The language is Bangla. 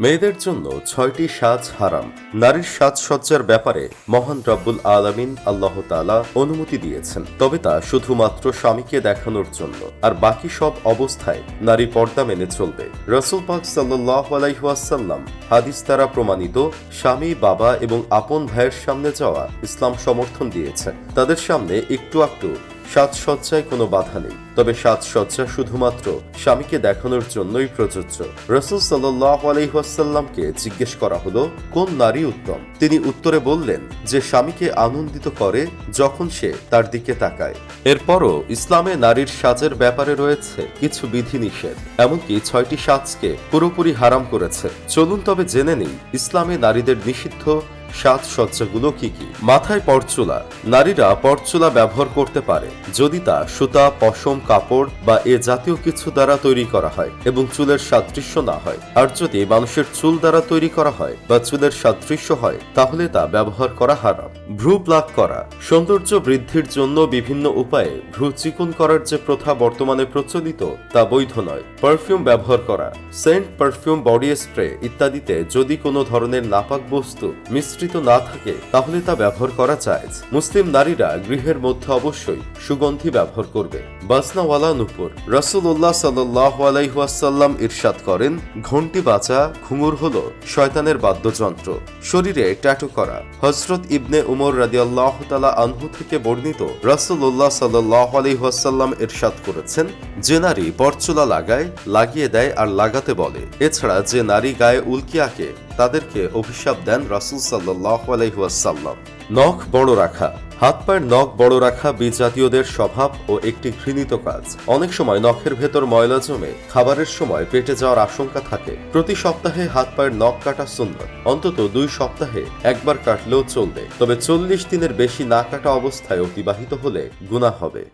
মেয়েদের জন্য ছয়টি সাজ হারাম। নারীর সাজসজ্জার ব্যাপারে মহান রব্বুল আলামিন আল্লাহ তাআলা অনুমতি দিয়েছেন। তবে তা শুধুমাত্র স্বামীকে দেখানোর জন্য। আর বাকি সব অবস্থায় নারী পর্দা মেনে চলবে। রসুল পাক সাল্লাহ আলাইহাসাল্লাম হাদিস দ্বারা প্রমাণিত স্বামী, বাবা এবং আপন ভাইয়ের সামনে যাওয়া ইসলাম সমর্থন দিয়েছে তাদের সামনে একটু একটু সাজসজ্জায় কোনো বাধা নেই। তবে সাজসজ্জা শুধুমাত্র স্বামীকে দেখানোর জন্যই প্রযোজ্য। রসুল সাল্লাহ আলহিহাসাল্লামকে জিজ্ঞেস করা হলো, কোন নারী উত্তম? তিনি উত্তরে বললেন, যে স্বামীকে আনন্দিত করে যখন সে তার দিকে তাকায়। এরপরও ইসলামে নারীর সাজের ব্যাপারে রয়েছে কিছু বিধিনিষেধ, এমনকি ছয়টি সাজকে পুরোপুরি হারাম করেছে। চলুন তবে জেনে নেই, ইসলামে নারীদের নিষিদ্ধ সাজসজ্জাগুলো কি কি? মাথায় পরচুলা। নারীরা পরচুলা ব্যবহার করতে পারে, যদি তা সুতা, পশম, কাপড় বা এ জাতীয় কিছু দ্বারা তৈরি করা হয় এবং চুলের সাদৃশ্য না হয়। আর যদি মানুষের চুল দ্বারা তৈরি করা হয় বা চুলের সাদৃশ্য হয়, তাহলে তা ব্যবহার করা হারাম। ভ্রু প্লাক করা। সৌন্দর্য বৃদ্ধির জন্য বিভিন্ন উপায়ে ভ্রু চিকন করার যে প্রথা বর্তমানে প্রচলিত, তা বৈধ নয়। পারফিউম ব্যবহার করা। সেন্ট পারফিউম বডি স্প্রে ইত্যাদিতে যদি কোনো ধরনের নাপাক বস্তু, মিশ্রিত না থাকে, তাহলে তা ব্যবহার করা যায়। মুসলিম নারীরা গৃহের মধ্যে অবশ্যই সুগন্ধি ব্যবহার করবে। বাসনাওয়ালা নুপুর। রাসূলুল্লাহ সাল্লাহ আলাইহাসাল্লাম ইরশাদ করেন, ঘন্টি বাঁচা ঘুঙুর হলো শয়তানের বাদ্যযন্ত্র। শরীরে ট্যাটু করা। হজরত ইবনে উমর রাদিয়াল্লাহ তালা আনহু থেকে বর্ণিত রাসূলুল্লাহ সাল্লাহ আলাইহাসাল্লাম ইরশাদ করেছেন, যে নারী পরচুলা লাগায়, লাগিয়ে দেয় আর লাগাতে বলে। এছাড়া যে নারী গায়ে উল্কি আঁকে তাদেরকে অভিশাপ দেন রাসূল সাল্লাহ আলাইহাসাল্লাম নখ বড় রাখা। হাত পায়ের নখ বড় রাখা বিজাতীয়দের স্বভাব ও একটি ঘৃণিত কাজ। অনেক সময় নখের ভেতর ময়লা জমে খাবারের সময় পেটে যাওয়ার আশঙ্কা থাকে। প্রতি সপ্তাহে হাত পায়ের নখ কাটা সুন্দর অন্তত দুই সপ্তাহে একবার কাটলেও চলবে। তবে চল্লিশ দিনের বেশি না কাটা অবস্থায় অতিবাহিত হলে গুণা হবে।